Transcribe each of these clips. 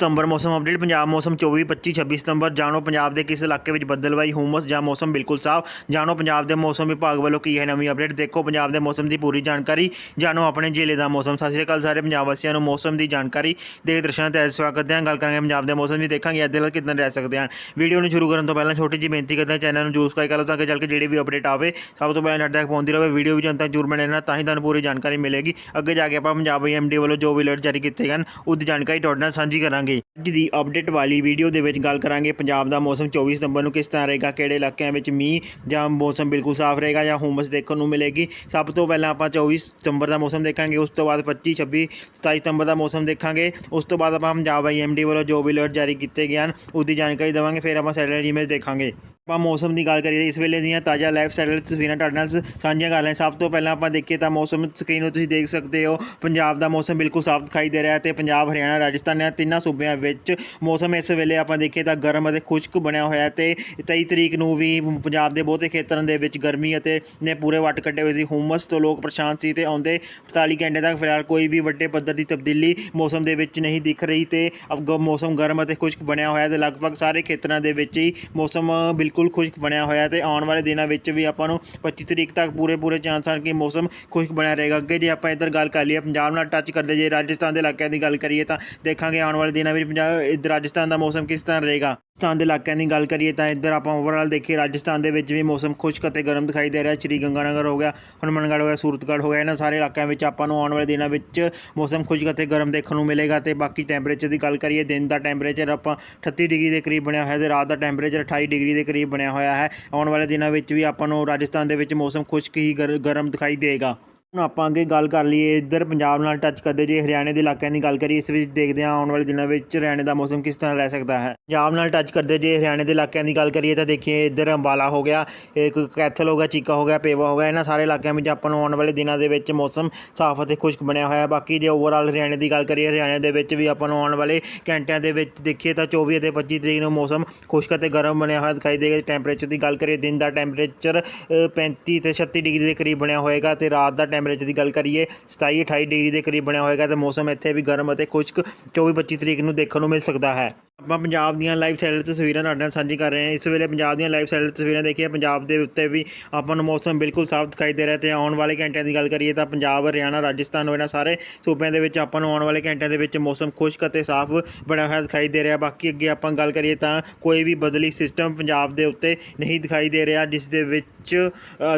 ਸਤੰਬਰ ਮੌਸਮ ਅਪਡੇਟ, ਪੰਜਾਬ ਮੌਸਮ 24 25 26 ਸਤੰਬਰ। ਜਾਣੋ ਪੰਜਾਬ ਦੇ ਕਿਸ ਇਲਾਕੇ ਵਿੱਚ ਬੱਦਲਵਾਈ, ਹੂਮਸ ਜਾਂ ਮੌਸਮ ਬਿਲਕੁਲ ਸਾਫ਼। ਜਾਣੋ ਪੰਜਾਬ ਦੇ ਮੌਸਮ ਵਿਭਾਗ ਵੱਲੋਂ ਕੀ ਹੈ ਨਵੀਂ ਅਪਡੇਟ? ਦੇਖੋ ਪੰਜਾਬ ਦੇ ਮੌਸਮ ਦੀ ਪੂਰੀ ਜਾਣਕਾਰੀ। ਜਾਣੋ ਆਪਣੇ ਜ਼ਿਲ੍ਹੇ ਦਾ ਮੌਸਮ। ਸਤਿ ਸ਼੍ਰੀ ਅਕਾਲ ਸਾਰੇ ਪੰਜਾਬ ਵਾਸੀਆਂ ਨੂੰ ਮੌਸਮ ਦੀ ਜਾਣਕਾਰੀ ਦੇ ਦਰਸ਼ਨਾਂ ਤੇ ਸਵਾਗਤ ਹੈ। ਗੱਲ ਕਰਾਂਗੇ ਪੰਜਾਬ ਦੇ ਮੌਸਮ ਦੀ। ਦੇਖਾਂਗੇ ਅੱਜ ਦੇ ਹਾਲਾਤ ਰਹਿ ਸਕਦੇ ਹਨ। ਵੀਡੀਓ ਨੂੰ ਸ਼ੁਰੂ ਕਰਨ ਤੋਂ ਪਹਿਲਾਂ ਛੋਟੀ ਜਿਹੀ ਬੇਨਤੀ ਕਰਦੇ ਹਾਂ, ਚੈਨਲ ਨੂੰ ਜੂਸ ਸਬਸਕ੍ਰਾਈਬ ਕਰ ਲਓ ਤਾਂ ਕਿ ਚੱਲ ਕੇ ਜਿਹੜੀ ਵੀ ਅਪਡੇਟ ਆਵੇ, ਸਭ ਤੋਂ ਪਹਿਲਾਂ ਤੁਹਾਡੇ ਤੱਕ ਪਹੁੰਚਦੀ ਰਹੇ। ਵੀਡੀਓ ਵੀ ਜਨ ਤੱਕ ਜਰੂਰ ਬਣੇ ਰਹਿਣਾ, ਤਾਂ ਹੀ ਤੁਹਾਨੂੰ ਪੂਰੀ ਜਾਣਕਾਰੀ ਮਿਲੇਗੀ। ਅੱਗੇ ਜਾ ਕੇ ਆਪਾਂ ਪੰਜਾਬ ਐਮਡੀ ਵੱਲੋਂ ਜੋ ਵੀ ਅਲਰਟ ਜਾਰੀ ਕੀਤੇ ਗਏ ਹਨ, ਉਹਦੀ ਜਾਣਕਾਰੀ ਤੁਹਾਡੇ ਨਾਲ ਸਾਂਝੀ ਕਰਾਂਗੇ। ਅੱਜ ਦੀ ਅਪਡੇਟ ਵਾਲੀ ਵੀਡੀਓ ਦੇ ਵਿੱਚ ਗੱਲ ਕਰਾਂਗੇ ਪੰਜਾਬ ਦਾ ਮੌਸਮ 24 ਸਤੰਬਰ ਨੂੰ ਕਿਸ ਤਰ੍ਹਾਂ ਰਹੇਗਾ, ਕਿਹੜੇ ਇਲਾਕਿਆਂ ਵਿੱਚ ਮੀਂਹ ਜਾਂ ਮੌਸਮ ਬਿਲਕੁਲ ਸਾਫ਼ ਰਹੇਗਾ ਜਾਂ ਹੁਮਸ ਦੇਖਣ ਨੂੰ ਮਿਲੇਗੀ। ਸਭ ਤੋਂ ਪਹਿਲਾਂ ਆਪਾਂ 24 ਸਤੰਬਰ ਦਾ ਮੌਸਮ ਦੇਖਾਂਗੇ, ਉਸ ਤੋਂ ਬਾਅਦ 25 26 27 ਸਤੰਬਰ ਦਾ ਮੌਸਮ ਦੇਖਾਂਗੇ। ਉਸ ਤੋਂ ਬਾਅਦ ਆਪਾਂ ਪੰਜਾਬ ਆਈਐਮਡੀ ਵੱਲੋਂ ਜੋ ਵੀ ਅਲਰਟ ਜਾਰੀ ਕੀਤੇ ਗਏ ਹਨ, ਉਹਦੀ ਜਾਣਕਾਰੀ ਦੇਵਾਂਗੇ, ਫਿਰ ਆਪਾਂ ਸੈਟਲਾਈਟ ਇਮੇਜ ਦੇਖਾਂਗੇ। ਆਪਾਂ ਮੌਸਮ ਦੀ ਗੱਲ ਕਰੀਏ, ਇਸ ਵੇਲੇ ਦੀਆਂ ਤਾਜ਼ਾ ਲਾਈਫ ਸਟਾਈਲ ਤਸਵੀਰਾਂ ਤੁਹਾਡੇ ਨਾਲ ਸਾਂਝੀਆਂ ਕਰ ਰਹੇ ਹਾਂ। ਸਭ ਤੋਂ ਪਹਿਲਾਂ ਆਪਾਂ ਦੇਖੀਏ ਤਾਂ ਮੌਸਮ ਸਕਰੀਨ ਨੂੰ ਤੁਸੀਂ ਦੇਖ ਸਕਦੇ ਹੋ। ਪੰਜਾਬ ਦਾ ਮੌਸਮ ਬਿਲਕੁਲ ਸਾਫ਼ ਦਿਖਾਈ ਦੇ ਰਿਹਾ ਹੈ ਤੇ ਪੰਜਾਬ, ਹਰਿਆਣਾ, ਰਾਜਸਥਾਨ ਇਹਨਾਂ ਤਿੰਨਾਂ ਸੂਬਿਆਂ ਵਿੱਚ ਮੌਸਮ ਇਸ ਵੇਲੇ ਆਪਾਂ ਦੇਖੀਏ ਤਾਂ ਗਰਮ ਅਤੇ ਖੁਸ਼ਕ ਬਣਿਆ ਹੋਇਆ ਹੈ ਤੇ 23 ਤਰੀਕ ਨੂੰ ਵੀ ਪੰਜਾਬ ਦੇ ਬਹੁਤੇ ਖੇਤਰਾਂ ਦੇ ਵਿੱਚ ਗਰਮੀ ਅਤੇ ਨੇ ਪੂਰੇ ਵੱਟ ਕੱਢੇ ਹੋਏ ਸੀ। ਹੁਮਸ ਤੋਂ ਲੋਕ ਪਰੇਸ਼ਾਨ ਸੀ ਤੇ ਆਉਂਦੇ 48 ਘੰਟੇ ਤੱਕ ਫਿਲਹਾਲ ਕੋਈ ਵੀ ਵੱਡੇ ਪੱਧਰ ਦੀ ਤਬਦੀਲੀ ਮੌਸਮ ਦੇ ਵਿੱਚ ਨਹੀਂ ਦਿਖ ਰਹੀ ਤੇ ਅਬ, ਮੌਸਮ ਗਰਮ ਅਤੇ ਖੁਸ਼ਕ ਬਣਿਆ ਹੋਇਆ ਤੇ ਲਗਭਗ ਸਾਰੇ ਖੇਤਰਾਂ ਦੇ ਵਿੱਚ ਹੀ ਮੌਸਮ ਬਿਲਕੁਲ ਖੁਸ਼ਕ ਬਣਿਆ ਹੋਇਆ ਤੇ ਆਉਣ ਵਾਲੇ ਦਿਨਾਂ ਵਿੱਚ ਵੀ ਆਪਾਂ ਨੂੰ 25 ਤਰੀਕ ਤੱਕ ਪੂਰੇ ਪੂਰੇ ਚਾਂਸ ਹਨ ਕਿ ਮੌਸਮ ਖੁਸ਼ਕ ਬਣਿਆ ਰਹੇਗਾ। ਅੱਗੇ ਜੇ ਆਪਾਂ ਇੱਧਰ ਗੱਲ ਕਰ ਲਈਏ, ਪੰਜਾਬ ਨਾਲ ਟੱਚ ਕਰਦੇ ਜੇ ਰਾਜਸਥਾਨ ਦੇ ਇਲਾਕਿਆਂ ਦੀ ਗੱਲ ਕਰੀਏ ਤਾਂ ਦੇਖਾਂਗੇ ਆਉਣ ਵਾਲੇ ਦਿਨਾਂ ਵਿੱਚ ਪੰਜਾਬ, ਇੱਧਰ ਰਾਜਸਥਾਨ ਦਾ ਮੌਸਮ ਕਿਸ ਤਰ੍ਹਾਂ ਰਹੇਗਾ। ਰਾਜਸਥਾਨ ਦੇ ਇਲਾਕਿਆਂ ਦੀ ਗੱਲ ਕਰੀਏ ਤਾਂ ਇੱਧਰ ਆਪਾਂ ਓਵਰਆਲ ਦੇਖੀਏ, ਰਾਜਸਥਾਨ ਦੇ ਵਿੱਚ ਵੀ ਮੌਸਮ ਖੁਸ਼ਕ ਅਤੇ ਗਰਮ ਦਿਖਾਈ ਦੇ ਰਿਹਾ। ਸ਼੍ਰੀ ਗੰਗਾਨਗਰ ਹੋ ਗਿਆ, ਹਨੂੰਮਨਗੜ੍ਹ ਹੋ ਗਿਆ, ਸੂਰਤਗੜ੍ਹ ਹੋ ਗਿਆ। ਇਹਨਾਂ ਸਾਰੇ ਇਲਾਕਿਆਂ ਵਿੱਚ ਆਪਾਂ ਨੂੰ ਆਉਣ ਵਾਲੇ ਦਿਨਾਂ ਵਿੱਚ ਮੌਸਮ ਖੁਸ਼ਕ ਅਤੇ ਗਰਮ ਦੇਖਣ ਨੂੰ ਮਿਲੇਗਾ ਤੇ ਬਾਕੀ ਟੈਂਪਰੇਚਰ ਦੀ ਗੱਲ ਕਰੀਏ, ਦਿਨ ਦਾ ਟੈਂਪਰੇਚਰ ਆਪਾਂ 38 ਡਿਗਰੀ ਦੇ ਕਰੀਬ ਬਣਿਆ ਹੋਇਆ ਤੇ ਰਾਤ ਦਾ ਟੈਂਪਰੇਚਰ 28 ਡਿਗਰੀ ਦੇ ਕਰੀਬ ਬਣਿਆ ਹੋਇਆ ਹੈ। ਆਉਣ ਵਾਲੇ ਦਿਨਾਂ ਵਿੱਚ ਵੀ ਆਪਾਂ ਨੂੰ ਰਾਜਸਥਾਨ ਦੇ ਵਿੱਚ ਮੌਸਮ ਖੁਸ਼ਕ ਹੀ ਗਰ- ਗਰਮ ਦਿਖਾਈ ਦੇਗਾ ਹੁਣ ਆਪਾਂ ਅੱਗੇ ਗੱਲ ਕਰ ਲਈਏ, ਇੱਧਰ ਪੰਜਾਬ ਨਾਲ ਟੱਚ ਕਰਦੇ ਜੇ, ਹਰਿਆਣੇ ਦੇ ਇਲਾਕਿਆਂ ਦੀ ਗੱਲ ਕਰੀਏ, ਇਸ ਵਿੱਚ ਦੇਖਦੇ ਹਾਂ, ਆਉਣ ਵਾਲੇ ਦਿਨਾਂ ਵਿੱਚ ਹਰਿਆਣੇ ਦਾ ਮੌਸਮ ਕਿਸ ਤਰ੍ਹਾਂ ਰਹਿ ਸਕਦਾ ਹੈ। ਪੰਜਾਬ ਨਾਲ ਟੱਚ ਕਰਦੇ ਜੇ, ਹਰਿਆਣੇ ਦੇ ਇਲਾਕਿਆਂ ਦੀ ਗੱਲ ਕਰੀਏ ਤਾਂ ਦੇਖੀਏ, ਇੱਧਰ ਅੰਬਾਲਾ ਹੋ ਗਿਆ, ਇੱਕ ਕੈਥਲ ਹੋ ਗਿਆ, ਚੀਕਾ ਹੋ ਗਿਆ, ਪੇਵਾ ਹੋ ਗਿਆ, ਇਹਨਾਂ ਸਾਰੇ ਇਲਾਕਿਆਂ ਵਿੱਚ ਆਪਾਂ ਨੂੰ ਆਉਣ ਵਾਲੇ ਦਿਨਾਂ ਦੇ ਵਿੱਚ ਮੌਸਮ ਸਾਫ਼ ਅਤੇ ਖੁਸ਼ਕ ਬਣਿਆ ਹੋਇਆ ਹੈ। ਬਾਕੀ ਜੇ ਓਵਰਆਲ ਹਰਿਆਣੇ ਦੀ ਗੱਲ ਕਰੀਏ, ਹਰਿਆਣੇ ਦੇ ਵਿੱਚ ਵੀ ਆਪਾਂ ਨੂੰ ਆਉਣ ਵਾਲੇ ਘੰਟਿਆਂ ਦੇ ਵਿੱਚ ਦੇਖੀਏ ਤਾਂ 24 ਅਤੇ 25 ਤਰੀਕ ਨੂੰ ਮੌਸਮ ਖੁਸ਼ਕ ਅਤੇ ਗਰਮ ਬਣਿਆ ਹੋਇਆ ਦਿਖਾਈ ਦੇਗਾ ਟੈਂਪਰੇਚਰ ਦੀ ਗੱਲ ਕਰੀਏ, ਦਿਨ ਦਾ ਟੈਂਪਰੇਚਰ 35 ਤੇ 36 ਡਿਗਰੀ ਦੇ ਕਰੀਬ ਬਣਿਆ ਹੋਏਗਾ ਤੇ ਰਾਤ ਦਾ ਟੈਂਪਰੇਚਰ ਦੀ ਗੱਲ ਕਰੀਏ 27 28 ਡਿਗਰੀ ਦੇ ਕਰੀਬ ਬਣਿਆ ਹੋਏਗਾ ਤੇ ਮੌਸਮ ਇੱਥੇ ਵੀ ਗਰਮ ਅਤੇ ਖੁਸ਼ਕ 24 25 ਤਰੀਕ ਨੂੰ ਦੇਖਣ ਨੂੰ ਮਿਲ ਸਕਦਾ ਹੈ। ਆਪਾਂ ਪੰਜਾਬ ਦੀਆਂ ਲਾਈਵ ਸੈਟਲਾਈਟ ਤਸਵੀਰਾਂ ਤੁਹਾਡੇ ਨਾਲ ਸਾਂਝੀ ਕਰ ਰਹੇ ਹਾਂ। ਇਸ ਵੇਲੇ ਪੰਜਾਬ ਦੀਆਂ ਲਾਈਵ ਸੈਟਲਾਈਟ ਤਸਵੀਰਾਂ ਦੇਖੀਏ, ਪੰਜਾਬ ਦੇ ਉੱਤੇ ਵੀ ਆਪਾਂ ਨੂੰ ਮੌਸਮ ਬਿਲਕੁਲ ਸਾਫ਼ ਦਿਖਾਈ ਦੇ ਰਿਹਾ ਤੇ ਆਉਣ ਵਾਲੇ ਘੰਟਿਆਂ ਦੀ ਗੱਲ ਕਰੀਏ ਤਾਂ ਪੰਜਾਬ, ਹਰਿਆਣਾ, ਰਾਜਸਥਾਨ ਹੋਏ ਨਾ ਸਾਰੇ ਸੂਬਿਆਂ ਦੇ ਵਿੱਚ ਆਪਾਂ ਨੂੰ ਆਉਣ ਵਾਲੇ ਘੰਟਿਆਂ ਦੇ ਵਿੱਚ ਮੌਸਮ ਖੁਸ਼ਕ ਅਤੇ ਸਾਫ਼ ਬਣਿਆ ਹੋਇਆ ਦਿਖਾਈ ਦੇ ਰਿਹਾ। ਬਾਕੀ ਅੱਗੇ ਆਪਾਂ ਗੱਲ ਕਰੀਏ ਤਾਂ ਕੋਈ ਵੀ ਬਦਲੀ ਸਿਸਟਮ ਪੰਜਾਬ ਦੇ ਉੱਤੇ ਨਹੀਂ ਦਿਖਾਈ ਦੇ ਰਿਹਾ, ਜਿਸ ਦੇ ਵਿੱਚ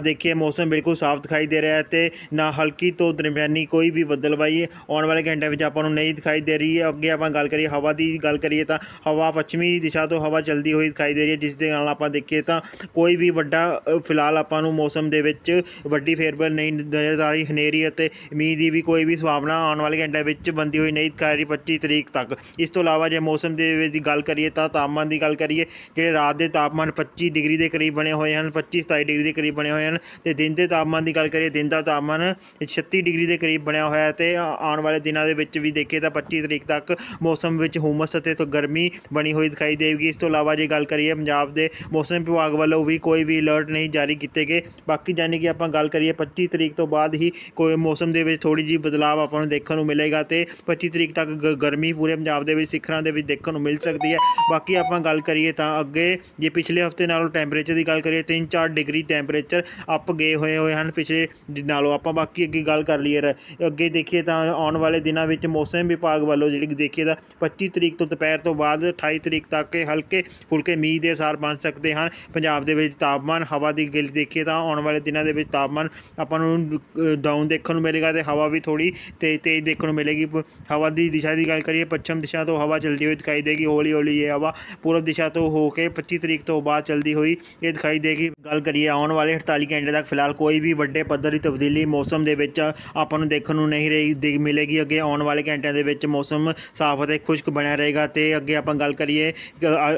ਦੇਖੀਏ ਮੌਸਮ ਬਿਲਕੁਲ ਸਾਫ਼ ਦਿਖਾਈ ਦੇ ਰਿਹਾ ਹੈ ਤੇ ਨਾ ਹਲਕੀ ਤੋਂ ਦਰਮਿਆਨੀ ਕੋਈ ਵੀ ਬੱਦਲਬਾਈ ਆਉਣ ਵਾਲੇ ਘੰਟਿਆਂ ਵਿੱਚ ਆਪਾਂ ਨੂੰ ਨਹੀਂ ਦਿਖਾਈ ਦੇ ਰਹੀ। ਹੈ ਅੱਗੇ ਆਪਾਂ ਗੱਲ ਕਰੀਏ ਹਵਾ ਦੀ ਗੱਲ ਕਰੀਏ ਤਾਂ ਹਵਾ ਪੱਛਮੀ ਦਿਸ਼ਾ ਤੋਂ ਹਵਾ ਚਲਦੀ ਹੋਈ ਦਿਖਾਈ ਦੇ ਰਹੀ ਹੈ, ਜਿਸ ਦੇ ਨਾਲ ਆਪਾਂ ਦੇਖੀਏ ਤਾਂ ਕੋਈ ਵੀ ਵੱਡਾ ਫਿਲਹਾਲ ਆਪਾਂ ਨੂੰ ਮੌਸਮ ਦੇ ਵਿੱਚ ਵੱਡੀ ਫੇਰਬਲ ਨਹੀਂ ਨਜ਼ਰ ਆ ਰਹੀ। ਹਨੇਰੀ ਅਤੇ ਮੀਂਹ ਦੀ ਵੀ ਕੋਈ ਵੀ ਸੰਭਾਵਨਾ ਆਉਣ ਵਾਲੇ ਘੰਟਿਆਂ ਵਿੱਚ ਬੰਦੀ ਹੋਈ ਨਹੀਂ ਦਿਖਾਈ ਰਹੀ 25 ਤਰੀਕ ਤੱਕ। ਇਸ ਤੋਂ ਇਲਾਵਾ ਜੇ ਮੌਸਮ ਦੇ ਵਿੱਚ ਦੀ ਗੱਲ ਕਰੀਏ ਤਾਂ ਤਾਪਮਾਨ ਦੀ ਗੱਲ ਕਰੀਏ, ਜਿਹੜੇ ਰਾਤ ਦੇ ਤਾਪਮਾਨ 25 ਡਿਗਰੀ ਦੇ ਕਰੀਬ ਬਣੇ ਹੋਏ ਹਨ 25 27 ਡਿਗਰੀ ਦੇ ਕਰੀਬ ਬਣੇ ਹੋਏ ਹਨ ਤੇ ਦਿਨ ਦੇ ਤਾਪਮਾਨ ਦੀ ਗੱਲ ਕਰੀਏ, ਦਿਨ ਦਾ ਤਾਪਮਾਨ 36 ਡਿਗਰੀ ਦੇ ਕਰੀਬ ਬਣਿਆ ਹੋਇਆ ਹੈ ਤੇ ਆਉਣ ਵਾਲੇ ਦਿਨਾਂ ਦੇ ਵਿੱਚ ਵੀ ਦੇਖੀਏ ਤਾਂ 25 ਤਰੀਕ ਤੱਕ ਮੌਸਮ ਵਿੱਚ ਹੁਮਸ ਅਤੇ ਗਰਮੀ ਬਣੀ ਹੋਈ ਦਿਖਾਈ ਦੇਵੇਗੀ। ਇਸ ਤੋਂ ਇਲਾਵਾ ਜੇ ਗੱਲ ਕਰੀਏ ਪੰਜਾਬ ਦੇ ਮੌਸਮ ਵਿਭਾਗ ਵੱਲੋਂ ਵੀ ਕੋਈ ਵੀ ਅਲਰਟ ਨਹੀਂ ਜਾਰੀ ਕੀਤੇ ਗਏ। ਬਾਕੀ ਜਾਨੀ ਕਿ ਆਪਾਂ ਗੱਲ ਕਰੀਏ 25 ਤਰੀਕ ਤੋਂ ਬਾਅਦ ਹੀ ਕੋਈ ਮੌਸਮ ਦੇ ਵਿੱਚ ਥੋੜੀ ਜਿਹੀ ਬਦਲਾਅ ਆਪਾਂ ਨੂੰ ਦੇਖਣ ਨੂੰ ਮਿਲੇਗਾ ਤੇ 25 ਤਰੀਕ ਤੱਕ ਗ- ਗਰਮੀ ਪੂਰੇ ਪੰਜਾਬ ਦੇ ਵਿੱਚ ਸਿਖਰਾਂ ਦੇ ਵਿੱਚ ਦੇਖਣ ਨੂੰ ਮਿਲ ਸਕਦੀ ਹੈ। ਬਾਕੀ ਆਪਾਂ ਗੱਲ ਕਰੀਏ ਤਾਂ ਅੱਗੇ ਜੇ ਪਿਛਲੇ ਹਫ਼ਤੇ ਨਾਲੋਂ ਟੈਂਪਰੇਚਰ ਦੀ ਗੱਲ ਕਰੀਏ 3-4 ਡਿਗਰੀ ਟੈਂਪਰੇਚਰ ਅਪ ਗਏ ਹੋਏ ਹੋਏ ਹਨ ਪਿਛਲੇ ਨਾਲੋਂ ਆਪਾਂ ਬਾਕੀ ਅੱਗੇ ਗੱਲ ਕਰ ਲਈਏ ਰ- ਅੱਗੇ ਦੇਖੀਏ ਤਾਂ ਆਉਣ ਵਾਲੇ ਦਿਨਾਂ ਵਿੱਚ ਮੌਸਮ ਵਿਭਾਗ ਵੱਲੋਂ ਜਿਹੜੀ ਦੇਖੀਏ ਤਾਂ 25 ਤਰੀਕ ਤੋਂ ਦੁਪਹਿਰ ਤੋਂ ਬਾਅਦ 28 ਤਰੀਕ ਤੱਕ ਇਹ ਹਲਕੇ ਫੁਲਕੇ ਮੀਂਹ ਦੇ ਅਸਾਰ ਬਣ ਸਕਦੇ ਹਨ। ਪੰਜਾਬ ਦੇ ਵਿੱਚ ਤਾਪਮਾਨ ਹਵਾ ਦੀ ਗੱਲ ਦੇਖੀਏ ਤਾਂ ਆਉਣ ਵਾਲੇ ਦਿਨਾਂ ਦੇ ਵਿੱਚ ਤਾਪਮਾਨ ਆਪਾਂ ਨੂੰ ਡਾਊਨ ਦੇਖਣ ਨੂੰ ਮਿਲੇਗਾ ਤੇ ਹਵਾ ਵੀ ਥੋੜੀ ਤੇਜ਼ ਤੇਜ਼ ਦੇਖਣ ਨੂੰ ਮਿਲੇਗੀ। ਹਵਾ ਦੀ ਦਿਸ਼ਾ ਦੀ ਗੱਲ ਕਰੀਏ, ਪੱਛਮ ਦਿਸ਼ਾ ਤੋਂ ਹਵਾ ਚਲਦੀ ਹੋਈ ਦਿਖਾਈ ਦੇਗੀ ਹੌਲੀ ਹੌਲੀ ਇਹ ਹਵਾ ਪੂਰਬ ਦਿਸ਼ਾ ਤੋਂ ਹੋ ਕੇ 25 ਤਰੀਕ ਤੋਂ ਬਾਅਦ ਚਲਦੀ ਹੋਈ ਇਹ ਦਿਖਾਈ ਦੇਗੀ। ਗੱਲ ਕਰੀਏ ਆਉਣ ਵਾਲੇ 48 ਘੰਟੇ ਤੱਕ ਫਿਲਹਾਲ ਕੋਈ ਵੀ ਵੱਡੇ ਪੱਧਰ ਦੀ ਤਬਦੀਲੀ ਮੌਸਮ ਦੇ ਵਿੱਚ ਆਪਾਂ ਨੂੰ ਦੇਖਣ ਨੂੰ ਨਹੀਂ ਰਹੀ ਦੇ- ਮਿਲੇਗੀ। ਅੱਗੇ ਆਉਣ ਵਾਲੇ ਘੰਟਿਆਂ ਦੇ ਵਿੱਚ ਮੌਸਮ ਸਾਫ਼ ਅਤੇ ਖੁਸ਼ਕ ਬਣਿਆ ਰਹੇਗਾ ਤੇ ਅੱਗੇ ਅੱਗੇ ਆਪਾਂ ਗੱਲ ਕਰੀਏ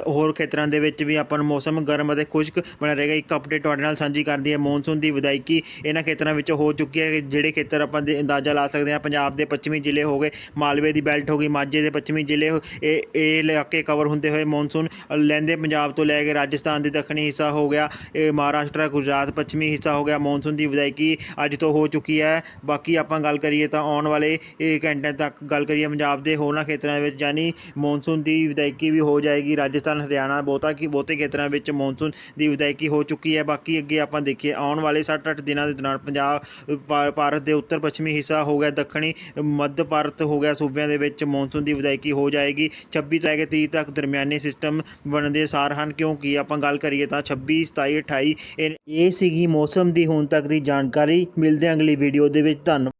ਹੋਰ ਖੇਤਰਾਂ ਦੇ ਵਿੱਚ ਵੀ ਆਪਾਂ ਨੂੰ ਮੌਸਮ ਗਰਮ ਅਤੇ ਖੁਸ਼ਕ ਬਣਾ ਰਹੇਗਾ। ਇੱਕ ਅਪਡੇਟ ਤੁਹਾਡੇ ਨਾਲ ਸਾਂਝੀ ਕਰਦੀ ਹੈ ਮੌਨਸੂਨ ਦੀ ਵਿਦਾਇਕੀ ਇਹਨਾਂ ਖੇਤਰਾਂ ਵਿੱਚ ਹੋ ਚੁੱਕੀ ਹੈ ਜਿਹੜੇ ਖੇਤਰ ਆਪਾਂ ਦੇ ਅੰਦਾਜ਼ਾ ਲਾ ਸਕਦੇ ਹਾਂ, ਪੰਜਾਬ ਦੇ ਪੱਛਮੀ ਜ਼ਿਲ੍ਹੇ ਹੋ ਗਏ, ਮਾਲਵੇ ਦੀ ਬੈਲਟ ਹੋ ਗਈ, ਮਾਝੇ ਦੇ ਪੱਛਮੀ ਜ਼ਿਲ੍ਹੇ ਹੋ- ਇਹ ਇਹ ਇਲਾਕੇ ਕਵਰ ਹੁੰਦੇ ਹੋਏ ਮੌਨਸੂਨ ਲੈਂਦੇ ਪੰਜਾਬ ਤੋਂ ਲੈ ਕੇ ਰਾਜਸਥਾਨ ਦੇ ਦੱਖਣੀ ਹਿੱਸਾ ਹੋ ਗਿਆ, ਇਹ ਮਹਾਰਾਸ਼ਟਰ, ਗੁਜਰਾਤ ਪੱਛਮੀ ਹਿੱਸਾ ਹੋ ਗਿਆ ਮੌਨਸੂਨ ਦੀ ਵਿਦਾਇਕੀ ਅੱਜ ਤੋਂ ਹੋ ਚੁੱਕੀ ਹੈ। ਬਾਕੀ ਆਪਾਂ ਗੱਲ ਕਰੀਏ ਤਾਂ ਆਉਣ ਵਾਲੇ ਇਹ ਘੰਟੇ ਤੱਕ ਗੱਲ ਕਰੀਏ ਪੰਜਾਬ ਦੇ ਹੋਰਨਾਂ ਖੇਤਰਾਂ ਵਿੱਚ, ਯਾਨੀ ਮੌਨਸੂਨ ਦੀ ਵਿਦਾਇਕੀ ਵੀ ਹੋ ਜਾਏਗੀ। ਰਾਜਸਥਾਨ, ਹਰਿਆਣਾ ਬਹੁਤਾ ਕੀ ਬਹੁਤੇ ਖੇਤਰਾਂ ਵਿੱਚ ਮੌਨਸੂਨ ਦੀ ਵਿਦਾਇਕੀ ਹੋ ਚੁੱਕੀ ਹੈ। ਬਾਕੀ ਅੱਗੇ ਆਪਾਂ ਦੇਖੀਏ, ਆਉਣ ਵਾਲੇ 7-8 ਦਿਨਾਂ ਦੇ ਦੌਰਾਨ ਪੰਜਾਬ ਭਾ- ਭਾਰਤ ਦੇ ਉੱਤਰ ਪੱਛਮੀ ਹਿੱਸਾ ਹੋ ਗਿਆ, ਦੱਖਣੀ, ਮੱਧ ਭਾਰਤ ਹੋ ਗਿਆ, ਸੂਬਿਆਂ ਦੇ ਵਿੱਚ ਮੌਨਸੂਨ ਦੀ ਵਿਦਾਇਕੀ ਹੋ ਜਾਏਗੀ। 26 ਤੋਂ ਲੈ ਕੇ 30 ਤੱਕ ਦਰਮਿਆਨੀ ਸਿਸਟਮ ਬਣਦੇ ਸਾਰ ਹਨ। ਕਿਉਂਕਿ ਆਪਾਂ ਗੱਲ ਕਰੀਏ ਤਾਂ 26 27 28 ਇਹ ਇਹ ਸੀਗੀ ਮੌਸਮ ਦੀ ਹੁਣ ਤੱਕ ਦੀ ਜਾਣਕਾਰੀ। ਮਿਲਦੇ ਹਾਂ ਅਗਲੀ ਵੀਡੀਓ ਦੇ ਵਿੱਚ। ਧੰਨਵਾਦ।